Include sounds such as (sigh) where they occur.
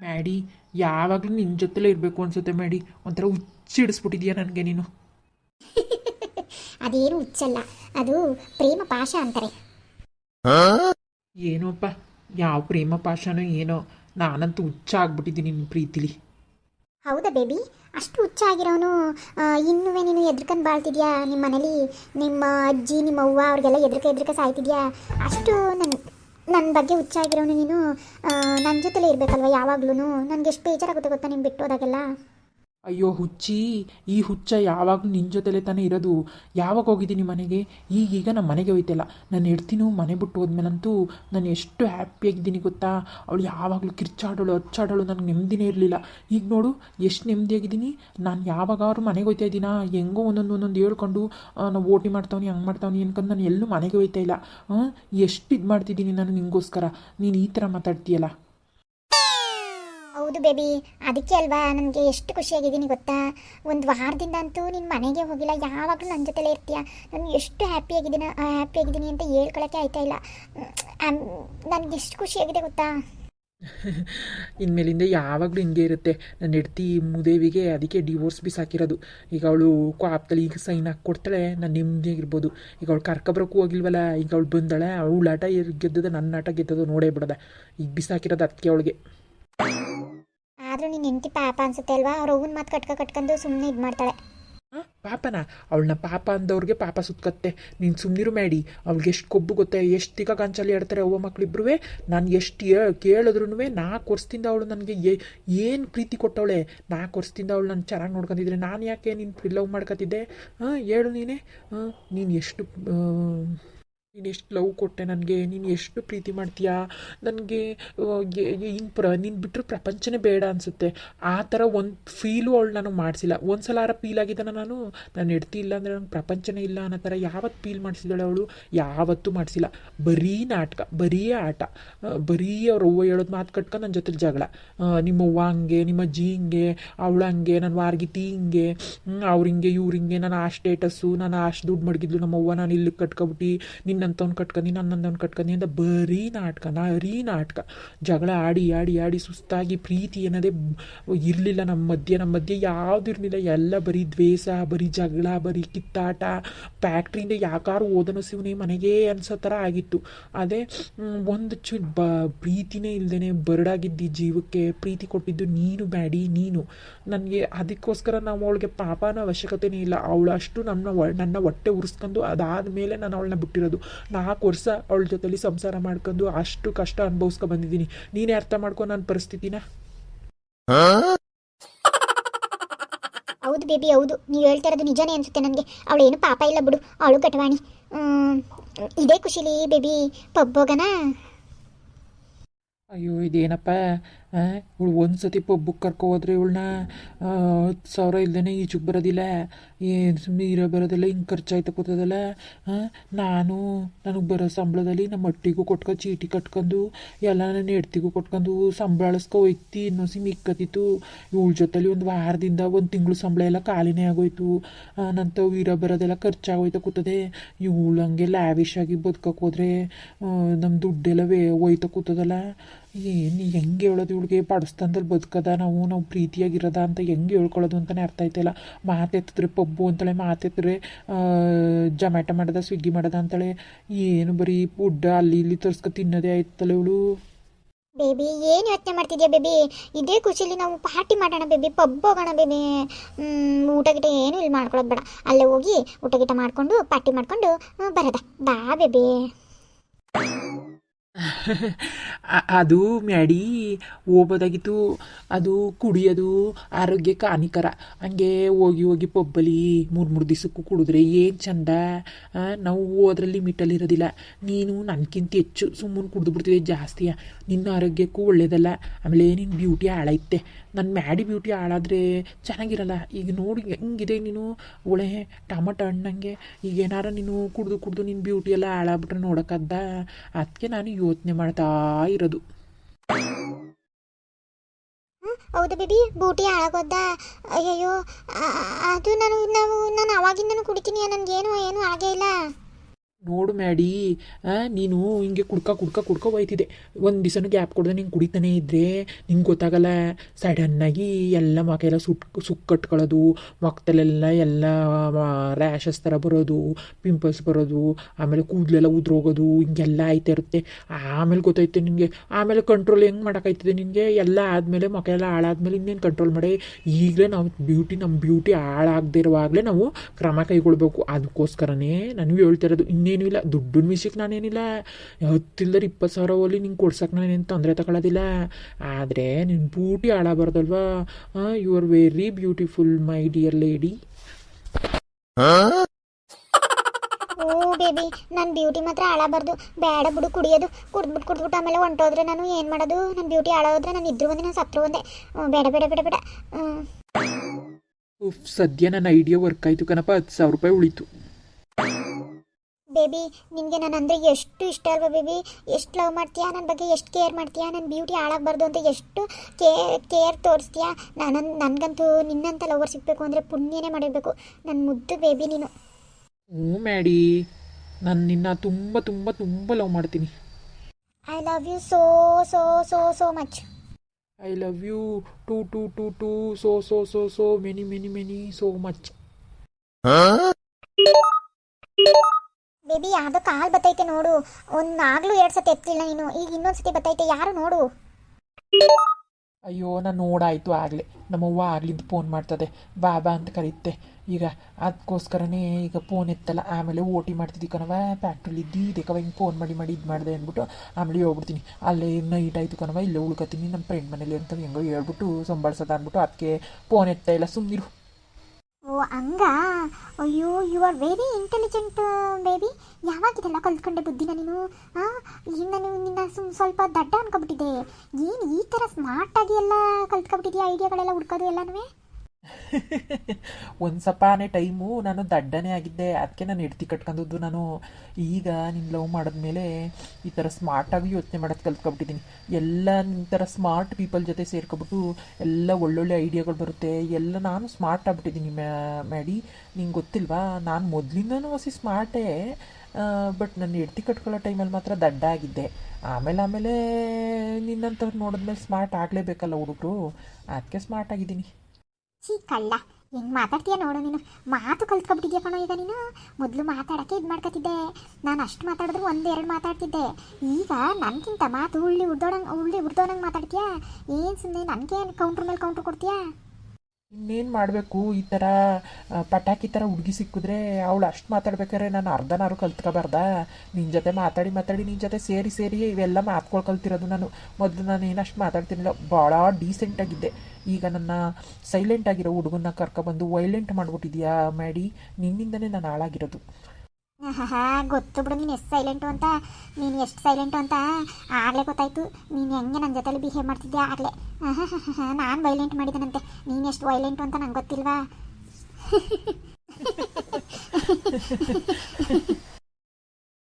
ಮ್ಯಾಡಿ ಯಾವಾಗಲೂ ನಿನ್ನ ಜೊತೆಲೇ ಇರಬೇಕು ಅನ್ಸುತ್ತೆ ಮ್ಯಾಡಿ. ಒಂಥರ ಹುಚ್ಚಿಡಿಸ್ಬಿಟ್ಟಿದ್ಯಾ ನನಗೆ ನೀನು? (laughs) ಅದೇನು ಹುಚ್ಚಲ್ಲ ಅದು ಪ್ರೇಮ ಪಾಶ ಅಂತಾರೆ. ಏನೋಪ್ಪ ಯಾವ ಪ್ರೇಮ ಪಾಶನೋ ಏನೋ ನಾನಂತೂ ಹುಚ್ಚ ಆಗ್ಬಿಟ್ಟಿದ್ದೀನಿ ನಿನ್ನ ಪ್ರೀತಿಲಿ. ಹೌದಾ ಬೇಬಿ? ಅಷ್ಟು ಹುಚ್ಚ ಆಗಿರೋನು ಇನ್ನುವೇ ನೀನು ಎದ್ರಕಂಡು ಬಾಳ್ತಿದ್ಯಾ ನಿಮ್ಮ ಮನೇಲಿ ನಿಮ್ಮ ಅಜ್ಜಿ ನಿಮ್ಮ ಅವ್ವ ಅವ್ರಿಗೆಲ್ಲ ಎದ್ರಕ ಎದ್ರಕ ಸಾಯ್ತಿದ್ಯಾ? ಅಷ್ಟು ನನ್ನ ನನ್ನ ಬಗ್ಗೆ ಹುಚ್ಚಾಗಿರೋನು ನೀನು ನನ್ನ ಜೊತೆಲೇ ಇರಬೇಕಲ್ವ ಯಾವಾಗ್ಲೂ ನನಗೆ ಎಷ್ಟು ಬೇಜಾರಾಗುತ್ತೆ ಗೊತ್ತಾ ನೀನು ಬಿಟ್ಟು ಹೋದಾಗೆಲ್ಲ? ಅಯ್ಯೋ ಹುಚ್ಚಿ, ಈ ಹುಚ್ಚ ಯಾವಾಗಲೂ ನಿನ್ನ ಜೊತೆಲೇ ತಾನೇ ಇರೋದು? ಯಾವಾಗ ಹೋಗಿದ್ದೀನಿ ಮನೆಗೆ? ಈಗೀಗ ನಮ್ಮ ಮನೆಗೆ ಹೋಯ್ತಲ್ಲ. ನಾನು ಹೆಡ್ತೀನೂ ಮನೆ ಬಿಟ್ಟು ಹೋದ್ಮೇಲಂತೂ ನಾನು ಎಷ್ಟು ಹ್ಯಾಪಿಯಾಗಿದ್ದೀನಿ ಗೊತ್ತಾ? ಅವಳು ಯಾವಾಗಲೂ ಕಿರ್ಚಾಡೋಳು ಹಚ್ಚಾಡೋಳು ನನಗೆ ನೆಮ್ಮದಿನೇ ಇರಲಿಲ್ಲ. ಈಗ ನೋಡು, ಎಷ್ಟು ನೆಮ್ಮದಿಯಾಗಿದ್ದೀನಿ ನಾನು ಯಾವಾಗಾದ್ರೂ ಮನೆಗೆ ಹೋಯ್ತಾ ಇದ್ದೀನ? ಹೆಂಗೋ ಒಂದೊಂದು ಒಂದೊಂದು ಹೇಳ್ಕೊಂಡು ನಾವು ಓಟಿ ಮಾಡ್ತಾವನಿ, ಹಂಗೆ ಮಾಡ್ತಾವನಿ ಅನ್ಕೊಂಡು ನಾನು ಎಲ್ಲೂ ಮನೆಗೆ ಹೋಯ್ತಾ ಇಲ್ಲ. ಎಷ್ಟು ಇದು ಮಾಡ್ತಿದ್ದೀನಿ ನಾನು ನಿಮಗೋಸ್ಕರ ನೀನು ಈ ಥರ ಮಾತಾಡ್ತೀಯಲ್ಲ? ಹೌದು ಬೇಬಿ ಅದಕ್ಕೆ ಅಲ್ವಾ? ನನಗೆ ಎಷ್ಟು ಖುಷಿಯಾಗಿದ್ದೀನಿ ಗೊತ್ತಾ? ಒಂದು ವಾರದಿಂದ ಅಂತೂ ನಿನ್ನ ಮನೆಗೆ ಹೋಗಿಲ್ಲ. ಯಾವಾಗಲೂ ನನ್ನ ಜೊತೆಲೇ ಇರ್ತೀಯ? ನಾನು ಎಷ್ಟು ಹ್ಯಾಪಿಯಾಗಿದ್ದೀನಿ ಹ್ಯಾಪಿಯಾಗಿದ್ದೀನಿ ಅಂತ ಹೇಳ್ಕೊಳಕ್ಕೆ ಆಯ್ತಾ ಇಲ್ಲ. ನನಗೆ ಎಷ್ಟು ಖುಷಿಯಾಗಿದೆ ಗೊತ್ತಾ? (laughs) ಇನ್ಮೇಲಿಂದ ಯಾವಾಗಲೂ ಹಿಂಗೆ ಇರುತ್ತೆ. ನನ್ನ ಹೆಡ್ತಿ ಮುದೇವಿಗೆ ಅದಕ್ಕೆ ಡಿವೋರ್ಸ್ ಬಿ ಸಾಕಿರೋದು. ಈಗ ಅವಳು ಕ್ವಾಪ್ತಲ್ಲಿ ಈಗ ಸೈನ್ ಹಾಕಿ ಕೊಡ್ತಾಳೆ ನಾನು ನೆಮ್ಮದಿಯಾಗಿರ್ಬೋದು ಈಗ ಅವಳು ಕರ್ಕೊಬರಕ್ಕೂ ಹೋಗಿಲ್ವಲ್ಲ? ಈಗ ಅವಳು ಬಂದಾಳೆ, ಅವಳು ಆಟ ಗೆದ್ದದ ನನ್ನ ಆಟ ಗೆದ್ದದು ನೋಡೇ ಬಿಡೋದ. ಈಗ ಬಿಸಾಕಿರೋದು ಅದಕ್ಕೆ ಅವಳಿಗೆ. ಆದರೂ ನಿನ್ನ ಹೆಂಡತಿ ಪಾಪ ಅನ್ಸುತ್ತೆ ಅಲ್ವಾ? ಅವ್ರ ಅವ್ವನ ಮಾತು ಕಟ್ಕ ಕಟ್ಕೊಂಡು ಸುಮ್ಮನೆ ಇದು ಮಾಡ್ತಾಳೆ. ಪಾಪನ? ಅವಳನ್ನ ಪಾಪ ಅಂದವ್ರಿಗೆ ಪಾಪ ಸುತ್ಕತ್ತೆ. ನೀನು ಸುಮ್ಮನಿರು ಮಾಡಿ ಅವ್ಳಿಗೆ ಎಷ್ಟು ಕೊಬ್ಬು ಗೊತ್ತೆ? ಎಷ್ಟು ತಿಕ್ಕ ಗಂಚಲಿ ಆಡ್ತಾರೆ ಅವ್ವ ಮಕ್ಳಿಬ್ರು ನಾನು ಎಷ್ಟು ಕೇಳಿದ್ರು ನಾಲ್ಕು ವರ್ಷದಿಂದ ಅವಳು ನನಗೆ ಏನು ಪ್ರೀತಿ ಕೊಟ್ಟವಳೆ? ನಾಲ್ಕು ವರ್ಷದಿಂದ ಅವಳು ನಾನು ಚೆನ್ನಾಗಿ ನೋಡ್ಕೊಂಡಿದ್ರೆ ನಾನು ಯಾಕೆ ನೀನು ಲವ್ ಮಾಡ್ಕೊತಿದ್ದೆ? ಹಾಂ? ಹೇಳು ನೀನೇ. ನೀನು ಎಷ್ಟು ನೀನು ಎಷ್ಟು ಲವ್ ಕೊಟ್ಟೆ ನನಗೆ ನೀನು ಎಷ್ಟು ಪ್ರೀತಿ ಮಾಡ್ತೀಯಾ? ನನಗೆ ಹಿಂಗೆ ಪ್ರ ನೀನು ಬಿಟ್ಟರೆ ಪ್ರಪಂಚನೇ ಬೇಡ ಅನಿಸುತ್ತೆ. ಆ ಥರ ಒಂದು ಫೀಲು ಅವಳು ನಾನು ಮಾಡಿಸಿಲ್ಲ. ಒಂದು ಸಲ ಆರ ಫೀಲ್ ಆಗಿದ್ದಾನ ನಾನು ನಾನು ಹೆಡ್ತಿ ಇಲ್ಲ ಅಂದರೆ ನಂಗೆ ಪ್ರಪಂಚನೇ ಇಲ್ಲ ಅನ್ನೋ ಥರ ಯಾವತ್ತು ಫೀಲ್ ಮಾಡಿಸಿದ್ದಾಳೆ ಅವಳು? ಯಾವತ್ತೂ ಮಾಡಿಸಿಲ್ಲ. ಬರೀ ನಾಟಕ ಬರೀ ಆಟ. ಬರೀ ಅವ್ರ ಅವ್ವ ಹೇಳೋದು ಮಾತು ಕಟ್ಕೊಂಡು ನನ್ನ ಜೊತೆ ಜಗಳ. ಆ, ನಿಮ್ಮ ಅವ್ವ ಹಂಗೆ ನಿಮ್ಮ ಅಜ್ಜಿ ಹಿಂಗೆ ಅವಳು ಹಂಗೆ ನನ್ನ ವಾರ್ಗಿತಿ ಹಿಂಗೆ ಅವ್ರು ಹಿಂಗೆ ಹಿಂಗೆ ನಾನು ಆ ಸ್ಟೇಟಸ್ಸು ನಾನು ಅಷ್ಟು ದುಡ್ಡು ಮಡಗಿದ್ಲು ನಮ್ಮ ಅವ್ವ ನಾನು ಇಲ್ಲಿ ಕಟ್ಕೊಬಿಟ್ಟು ನಿನ್ನಂಥವ್ನು ಕಟ್ಕೊಂಡು ನನ್ನವ್ನು ಕಟ್ಕೊಂಡು ಅಂತ ಬರೀ ನಾಟಕ ಬರೀ ನಾಟಕ. ಜಗಳ ಆಡಿ ಆಡಿ ಆಡಿ ಸುಸ್ತಾಗಿ ಪ್ರೀತಿ ಅನ್ನೋದೇ ಇರಲಿಲ್ಲ ನಮ್ಮ ಮಧ್ಯೆ ನಮ್ಮ ಮಧ್ಯೆ ಯಾವ್ದು ಇರಲಿಲ್ಲ. ಎಲ್ಲ ಬರೀ ದ್ವೇಷ, ಬರೀ ಜಗಳ, ಬರೀ ಕಿತ್ತಾಟ. ಫ್ಯಾಕ್ಟ್ರಿಯಿಂದ ಯಾಕಾರು ಓದನೋ ಶಿವನೇ ಮನೆಗೆ ಅನ್ಸೋ ಥರ ಆಗಿತ್ತು. ಅದೇ ಒಂದು ಚು ಬ ಪ್ರೀತಿನೇ ಇಲ್ಲದೇ ಬರಡಾಗಿದ್ದಿ ಜೀವಕ್ಕೆ, ಪ್ರೀತಿ ಕೊಟ್ಟಿದ್ದು ನೀನು ಬ್ಯಾಡಿ, ನೀನು. ನನಗೆ ಅದಕ್ಕೋಸ್ಕರ ನಾವು ಅವಳಿಗೆ ಪಾಪನ ಅವಶ್ಯಕತೆನೇ ಇಲ್ಲ. ಅವಳಷ್ಟು ಒ, ನನ್ನ ಹೊಟ್ಟೆ ಉರಿಸ್ಕೊಂಡು ಅದಾದ ಮೇಲೆ ನಾನು ಅವಳನ್ನ ಬಿಟ್ಟಿರೋದು. ನಾಲ್ಕು ವರ್ಷ ಅವಳ ಜೊತೆಲಿ ಸಂಸಾರ ಮಾಡ್ಕೊಂಡು ಅಷ್ಟು ಕಷ್ಟ ಅನುಭವಿಸ್ಕೊ ಬಂದಿದ್ದೀನಿ. ನೀನೇ ಅರ್ಥ ಮಾಡ್ಕೊ ನನ್ನ ಪರಿಸ್ಥಿತಿನ? ಹೌದು ಬೇಬಿ ಹೌದು. ನೀವು ಹೇಳ್ತಾ ಇರೋದು ನಿಜನೇ ಅನ್ಸುತ್ತೆ ನನಗೆ. ಅವಳೇನು ಪಾಪ ಇಲ್ಲ ಬಿಡು. ಅವಳು ಕಟವಾಣಿ. ಹ್ಮ್, ಇದೇ ಖುಷಿಲಿ ಬೇಬಿ ಪಬ್ಬೋಗನಾ? ಅಯ್ಯೋ ಇದೇನಪ್ಪ? ಇವಳು ಒಂದು ಸತಿ ಪಬ್ಬಕ್ಕೆ ಕರ್ಕೊ ಹೋದ್ರೆ ಇವಳನ್ನ ಹತ್ತು ಸಾವಿರ ಇಲ್ದೇ ಈಚೆಗೆ ಬರೋದಿಲ್ಲ. ಏನು ಸುಮ್ಮನೆ ಇರೋ ಬರೋದಿಲ್ಲ ಹಿಂಗೆ ಖರ್ಚಾಯ್ತಾ ಕೂತದಲ್ಲ. ನಾನು, ನನಗೆ ಬರೋ ಸಂಬಳದಲ್ಲಿ ನಮ್ಮ ಅಟ್ಟಿಗೂ ಕೊಟ್ಕೊ, ಚೀಟಿ ಕಟ್ಕೊಂಡು ಎಲ್ಲ ನನ್ನ ಹೆಡ್ತಿಗೂ ಕೊಟ್ಕೊಂಡು ಸಂಬಳ ಅಳಿಸ್ಕೊ ಹೋಯ್ತಿ ಸಿಮ್ ಇಕ್ಕತ್ತಿತ್ತು ಇವಳ ಜೊತೆಲಿ ಒಂದು ವಾರದಿಂದ ಒಂದು ತಿಂಗಳು ಸಂಬಳ ಎಲ್ಲ ಖಾಲಿನೇ ಆಗೋಯ್ತು. ನಂತ ಇರೋ ಬರೋದೆಲ್ಲ ಖರ್ಚಾಗೋಯ್ತಾ ಕೂತದೆ. ಇವಳು ಹಂಗೆ ಲ್ಯಾವಿಶ್ ಆಗಿ ಬದುಕಕ್ಕೆ ಹೋದ್ರೆ ನಮ್ಮ ದುಡ್ಡೆಲ್ಲ ವೇ, ಹೋಯ್ತಾ ಕೂತದಲ್ಲ. ಏನು ಹೆಂಗೆ ಹೇಳೋದು? ಇವಳಿಗೆ ಪಡಿಸ್ತಂದಲ್ಲಿ ಬದುಕದ ನಾವು ನಾವು ಪ್ರೀತಿಯಾಗಿರೋದ ಅಂತ ಹೆಂಗೆ ಹೇಳ್ಕೊಳ್ಳೋದು ಅಂತಲೇ ಅರ್ಥ ಆಯ್ತಿಲ್ಲ ಮಾತೆತ್ತಿದ್ರೆ ಪಬ್ಬು ಅಂತಳೆ ಮಾತೆತ್ತಿದ್ರೆ ಜೊಮ್ಯಾಟೊ ಮಾಡೋದ, ಸ್ವಿಗ್ಗಿ ಮಾಡೋದ ಅಂತಳೆ. ಏನು ಬರೀ ಫುಡ್ ಅಲ್ಲಿ ಇಲ್ಲಿ ತರ್ಸ್ಕೊ ತಿನ್ನೋದೇ ಆಯ್ತಲ್ಲ ಇವಳು? ಬೇಬಿ, ಏನು ಯೋಚನೆ ಮಾಡ್ತಿದ್ಯಾ ಬೇಬಿ? ಇದೇ ಖುಷಿಲಿ ನಾವು ಪಾರ್ಟಿ ಮಾಡೋಣ ಬೇಬಿ, ಪಬ್ ಹೋಗೋಣ ಬೇಬಿ. ಊಟ ಗಿಟ ಏನು ಇಲ್ಲಿ ಮಾಡ್ಕೊಳ್ಳೋದು ಬೇಡ. ಅಲ್ಲೇ ಹೋಗಿ ಊಟ ಗಿಟ ಮಾಡ್ಕೊಂಡು, ಪಾರ್ಟಿ ಮಾಡ್ಕೊಂಡು ಬರದ. ಬಾ ಬೇಬಿ. (laughs) ಅದು ಮ್ಯಾಡಿ ಹೋಗ್ಬೋದಾಗಿತ್ತು ಅದು ಕುಡಿಯೋದು ಆರೋಗ್ಯಕ್ಕೆ ಹಾನಿಕರ. ಹಂಗೆ ಹೋಗಿ ಹೋಗಿ ಪಬ್ಬಲಿ ಮೂರು ಮೂರು ದಿವಸಕ್ಕೂ ಕುಡಿದ್ರೆ ಏನು ಚಂದ? ನಾವು ಹೋದ್ರೆ ಲಿಮಿಟಲ್ಲಿ ಇರೋದಿಲ್ಲ. ನೀನು ನನಗಿಂತ ಹೆಚ್ಚು ಸುಮ್ಮನೆ ಕುಡಿದು ಬಿಡ್ತೀವಿ ಜಾಸ್ತಿಯ ನಿನ್ನ ಆರೋಗ್ಯಕ್ಕೂ ಒಳ್ಳೇದಲ್ಲ. ಆಮೇಲೆ ನಿನ್ನ ಬ್ಯೂಟಿ ಹಾಳೈತೆ ನನ್ನ ಮ್ಯಾಡಿ ಬ್ಯೂಟಿ ಹಾಳಾದರೆ ಚೆನ್ನಾಗಿರಲ್ಲ. ಈಗ ನೋಡಿ ಹೆಂಗಿದೆ ನೀನು? ಒಳ್ಳೆ ಟಮಟ ಹಣ್ಣಂಗೆ. ಈಗ ಏನಾರ ನೀನು ಕುಡಿದು ಕುಡಿದು ನಿನ್ನ ಬ್ಯೂಟಿ ಎಲ್ಲ ಹಾಳಾಗ್ಬಿಟ್ರೆ ನೋಡೋಕ್ಕದ್ದ ಅದಕ್ಕೆ ನಾನು ಯೋಚನೆ ಮಾಡ್ತಾ ಇರೋದು. ಹೌದು ಬೇಬಿ, ಬೂಟಿ ಹಾಳಾಗೋದ? ಅಯ್ಯಯ್ಯೋ ಅದು ನಾನು, ನಾವು, ನಾನು ಅವಾಗಿಂದನೂ ಕುಡಿತೀನಿ, ನನಗೇನು, ಏನು ಆಗೇ ಇಲ್ಲ. ನೋಡು ಮ್ಯಾಡಿ. ನೀನು ಹಿಂಗೆ ಕುಡ್ಕ ಕುಡ್ಕ ಕುಡ್ಕ ಹೋಯ್ತಿದ್ದೆ ಒಂದು ದಿವಸನೂ ಗ್ಯಾಪ್ ಕೊಡ್ದೆ ನಿಂಗೆ ಕುಡಿತಾನೆ ಇದ್ದರೆ ನಿಂಗೆ ಗೊತ್ತಾಗಲ್ಲ ಸಡನ್ನಾಗಿ ಎಲ್ಲ ಮಕ್ಕೆಲ್ಲ ಸುಟ್, ಸುಕ್ ಕಟ್ಕೊಳ್ಳೋದು ಮೊಕ್ಕದಲ್ಲೆಲ್ಲ ಎಲ್ಲ ರ್ಯಾಷಸ್ ಥರ ಬರೋದು ಪಿಂಪಲ್ಸ್ ಬರೋದು, ಆಮೇಲೆ ಕೂದಲೆಲ್ಲ ಉದ್ರೋಗೋದು, ಹಿಂಗೆಲ್ಲ ಆಯ್ತಾ ಇರುತ್ತೆ. ಆಮೇಲೆ ಗೊತ್ತಾಯ್ತು ನಿನಗೆ ಆಮೇಲೆ ಕಂಟ್ರೋಲ್ ಹೆಂಗೆ ಮಾಡೋಕ್ಕಾಯ್ತದೆ ನಿನಗೆ ಎಲ್ಲ ಆದಮೇಲೆ ಮಕೆಲ್ಲ ಹಾಳಾದ್ಮೇಲೆ ಇನ್ನೇನು ಕಂಟ್ರೋಲ್ ಮಾಡಿ? ಈಗಲೇ ನಾವು ಬ್ಯೂಟಿ ನಮ್ಮ ಬ್ಯೂಟಿ ಹಾಳಾಗದಿರುವಾಗಲೇ ನಾವು ಕ್ರಮ ಕೈಗೊಳ್ಬೇಕು. ಅದಕ್ಕೋಸ್ಕರನೇ ನನಗೂ ಹೇಳ್ತಿರೋದು ಇನ್ನೇನು ಇಲ್ಲ ದುಡ್ಡಿನ ವಿಷಯಕ್ಕೆ ನಾನೇನಿಲ್ಲ. ಹತ್ತಿಲ್ದರೆ ಇಪ್ಪತ್ತು ಸಾವಿರ ಹೋಲಿ ನಿಂಗೆ ಕೊಡ್ಸಕ್ಕೆ ನಾನೇನು ತೊಂದರೆ ತಗೊಳ್ಳೋದಿಲ್ಲ ಆದರೆ ನಿನ್ನ beauty ಹಾಳಾಗಬಾರ್ದಲ್ವಾ? You are very beautiful my dear lady oh baby ನನ್ನ ಬ್ಯೂಟಿ ಮಾತ್ರ ಹಾಳಾಗಬಾರ್ದು. ಬೇಡ ಬಿಡು ಕುಡಿಯೋದು. ಕುಡ್ದ್ಬಿಟ್ಟು ಕುಡ್ದ್ಬಿಟ್ಟು ಆಮೇಲೆ ಹೊಂಟೋದ್ರೆ ನಾನು ಏನು ಮಾಡೋದು? ನನ್ನ ಬ್ಯೂಟಿ ಹಾಳಾಗೋದ್ರೆ ನಾನು ಇದ್ರು ಒಂದೇ ನಾನು ಸತ್ರು ಒಂದೇ. ಹ್ಮ್, ಬೇಡ ಬೇಡ ಬೇಡ ಬೇಡ. ಸದ್ಯ ನನ್ನ ಐಡಿಯಾ ವರ್ಕ್ ಆಯಿತು ಕಣಪ್ಪ. ಹತ್ತು ಸಾವಿರ ರೂಪಾಯಿ ಉಳಿತು. ಬೇಬಿ ನಿನಗೆ ನಾನು ಅಂದರೆ ಎಷ್ಟು ಇಷ್ಟ ಅಲ್ವಾ ಬೇಬಿ? ಎಷ್ಟು ಲವ್ ಮಾಡ್ತೀಯಾ? ನನ್ನ ಬಗ್ಗೆ ಎಷ್ಟು ಕೇರ್ ಮಾಡ್ತೀಯಾ? ನನ್ನ ಬ್ಯೂಟಿ ಹಾಳಾಗಬಾರ್ದು ಅಂತ ಎಷ್ಟು ಕೇರ್ ಕೇರ್ ತೋರಿಸ್ತೀಯಾ? ನಾನು ನನಗಂತೂ ನಿನ್ನಂಥ ಲವರ್ ಸಿಗಬೇಕು ಅಂದರೆ ಪುಣ್ಯನೇ ಮಾಡಿರಬೇಕು. ನನ್ನ ಮುದ್ದು ಬೇಬಿ ನೀನು. ಹ್ಞೂ ಮ್ಯಾಡಿ. ನಾನು ನಿನ್ನ ತುಂಬ ತುಂಬ ತುಂಬ ಲವ್ ಮಾಡ್ತೀನಿ. I love you so so so so much I love you too too too too so so so so many many many so much baby ಯಾವುದೋ ಕಾಲ್ ಬತ್ತೈತೆ ನೋಡು. ಒಂದು ಆಗ್ಲೂ ಎರಡು ಸತಿ ಎತ್ತಿಲ್ಲ ನೀನು. ಈಗ ಇನ್ನೊಂದು ಸತಿ ಬತ್ತೈತೆ. ಯಾರು ನೋಡು. ಅಯ್ಯೋ ನಾನು ನೋಡಾಯಿತು ಆಗಲೇ. ನಮ್ಮವ್ವ ಆಗ್ಲಿದ್ದು ಫೋನ್ ಮಾಡ್ತದೆ. ಬಾಬಾ ಅಂತ ಕರೀತೆ. ಈಗ ಅದಕ್ಕೋಸ್ಕರನೇ ಈಗ ಫೋನ್ ಎತ್ತಲ್ಲ. ಆಮೇಲೆ ಓಟಿ ಮಾಡ್ತಿದ್ದಿ ಕಣವ ಫ್ಯಾಕ್ಟ್ರಿಲಿ ಇದ್ದಿ ಹಿಂಗೆ ಫೋನ್ ಮಾಡಿ ಮಾಡಿ ಇದು ಮಾಡಿದೆ ಅಂದ್ಬಿಟ್ಟು ಆಮೇಲೆ ಹೋಗ್ಬಿಡ್ತೀನಿ. ಅಲ್ಲೇ ನೈಟ್ ಆಯಿತು ಕಣವ ಇಲ್ಲೇ ಉಳ್ಕೊತೀನಿ ನಮ್ಮ ಫ್ರೆಂಡ್ ಮನೇಲಿ ಅಂತ ಹೆಂಗೋ ಹೇಳ್ಬಿಟ್ಟು ಸಂಬಾಳ್ಸೋದು ಅಂದ್ಬಿಟ್ಟು ಅದಕ್ಕೆ ಫೋನ್ ಎತ್ತಾಯಿಲ್ಲ ಇಲ್ಲ. ಸುಮ್ಮನಿರು ಓ ಹಂಗ? ಅಯ್ಯೋ you are very intelligent baby ಯಾವಾಗಿದೆಲ್ಲ ಕಲ್ತ್ಕೊಂಡೆ ಬುದ್ಧಿನ ನೀನು? ಈಗ ನಾನು ನಿನ್ನ ಸುಮ್ ಸ್ವಲ್ಪ ದಡ್ಡ ಅನ್ಕೊಬಿಟ್ಟಿದ್ದೆ. ಏನು ಈ ಥರ ಸ್ಮಾರ್ಟಾಗಿ ಎಲ್ಲ ಕಲ್ತ್ಕೊಬಿಟ್ಟಿದ್ಯಾ? ಐಡಿಯಾಗಳೆಲ್ಲ ಹುಡ್ಕೋದು ಎಲ್ಲನೂ ಒಂದು ಸಪಾನೇ ಟೈಮು ನಾನು ದಡ್ಡನೇ ಆಗಿದ್ದೆ. ಅದಕ್ಕೆ ನಾನು ಹೆಡ್ತಿ ಕಟ್ಕೊಂಡದ್ದು ನಾನು ಈಗ ನಿನ್ನ ಲವ್ ಮಾಡಿದ್ಮೇಲೆ ಈ ಥರ ಸ್ಮಾರ್ಟಾಗಿ ಯೋಚನೆ ಮಾಡೋದು ಕಲ್ತ್ಕೊಬಿಟ್ಟಿದ್ದೀನಿ ಎಲ್ಲ ನಿನ್ನ ಥರ ಸ್ಮಾರ್ಟ್ ಪೀಪಲ್ ಜೊತೆ ಸೇರ್ಕೊಬಿಟ್ಟು ಎಲ್ಲ ಒಳ್ಳೊಳ್ಳೆ ಐಡಿಯಾಗಳು ಬರುತ್ತೆ. ಎಲ್ಲ ನಾನು ಸ್ಮಾರ್ಟ್ ಆಗ್ಬಿಟ್ಟಿದ್ದೀನಿ ಮ್ಯಾಡಿ. ನಿಂಗೆ ಗೊತ್ತಿಲ್ವಾ? ನಾನು ಮೊದಲಿಂದನೂ ಹೊಸಿ ಸ್ಮಾರ್ಟೇ ಬಟ್ ನನ್ನ ಹೆಡ್ತಿ ಕಟ್ಕೊಳ್ಳೋ ಟೈಮಲ್ಲಿ ಮಾತ್ರ ದಡ್ಡ ಆಗಿದ್ದೆ. ಆಮೇಲೆ ಆಮೇಲೆ ನಿನ್ನಂಥವ್ರು ನೋಡಿದ್ಮೇಲೆ ಸ್ಮಾರ್ಟ್ ಆಗಲೇಬೇಕಲ್ಲ ಹುಡುಗರು. ಅದಕ್ಕೆ ಸ್ಮಾರ್ಟ್ ಆಗಿದ್ದೀನಿ ಚೀ ಕಳ್ಳ ಹೆಂಗೆ ಮಾತಾಡ್ತೀಯ ನೋಡು ನೀನು. ಮಾತು ಕಲ್ತ್ಕೊಬಿಟ್ಟಿದ್ಯಾ ಕಣೋ ಈಗ ನೀನು? ಮೊದಲು ಮಾತಾಡೋಕ್ಕೆ ಇದು ಮಾಡ್ಕೊತಿದ್ದೆ ನಾನು ಅಷ್ಟು ಮಾತಾಡಿದ್ರು ಒಂದೆರಡು ಮಾತಾಡ್ತಿದ್ದೆ. ಈಗ ನನಗಿಂತ ಮಾತು ಉಳ್ಳಿ ಉರ್ದೋಡಂಗೆ ಉಳ್ಳಿ ಉರ್ದೋಣಂಗೆ ಮಾತಾಡ್ತೀಯಾ? ಏನು ಸುಮ್ಮನೆ ನನಗೆ ಕೌಂಟ್ರ್ ಮೇಲೆ ಕೌಂಟ್ರ್ ಕೊಡ್ತೀಯಾ? ಇನ್ನೇನು ಮಾಡಬೇಕು? ಈ ಥರ ಪಟಾಕಿ ಥರ ಹುಡುಗಿ ಸಿಕ್ಕಿದ್ರೆ ಅವಳು ಅಷ್ಟು ಮಾತಾಡ್ಬೇಕಾದ್ರೆ ನಾನು ಅರ್ಧನಾರು ಕಲ್ತ್ಕೋಬಾರ್ದಾ? ನಿನ್ನ ಜೊತೆ ಮಾತಾಡಿ ಮಾತಾಡಿ ನಿನ್ನ ಜೊತೆ ಸೇರಿ ಸೇರಿ ಇವೆಲ್ಲ ಮಾತ್ಕೊಳ್ ಕಲ್ತಿರೋದು ನಾನು. ಮೊದಲು ನಾನು ಏನಷ್ಟು ಮಾತಾಡ್ತಿರ್ಲಿಲ್ಲ. ಭಾಳ ಡೀಸೆಂಟಾಗಿದ್ದೆ ಈಗ ನನ್ನ ಸೈಲೆಂಟ್ ಆಗಿರೋ ಹುಡುಗನ್ನ ಕರ್ಕೊಬಂದು ವೈಲೆಂಟ್ ಮಾಡಿಬಿಟ್ಟಿದ್ಯಾ ಮಾಡಿ ನಿನ್ನಿಂದನೇ ನಾನು ಹಾಳಾಗಿರೋದು. ಆಹಾ ಗೊತ್ತು ಬಿಡು, ನೀನು ಎಷ್ಟು ಸೈಲೆಂಟು ಅಂತ, ನೀನು ಎಷ್ಟು ಸೈಲೆಂಟು ಅಂತ, ಆಗಲೇ ಗೊತ್ತಾಯ್ತು. ನೀನು ಹೆಂಗೆ ನನ್ನ ಜೊತೆಲಿ ಬಿಹೇವ್ ಮಾಡ್ತಿದ್ದೆ ಆಗಲೇ. ನಾನು ವೈಲೆಂಟ್ ಮಾಡಿದನಂತೆ. ನೀನು ಎಷ್ಟು ವೈಲೆಂಟು ಅಂತ ನಂಗೆ ಗೊತ್ತಿಲ್ವಾ? (laughs)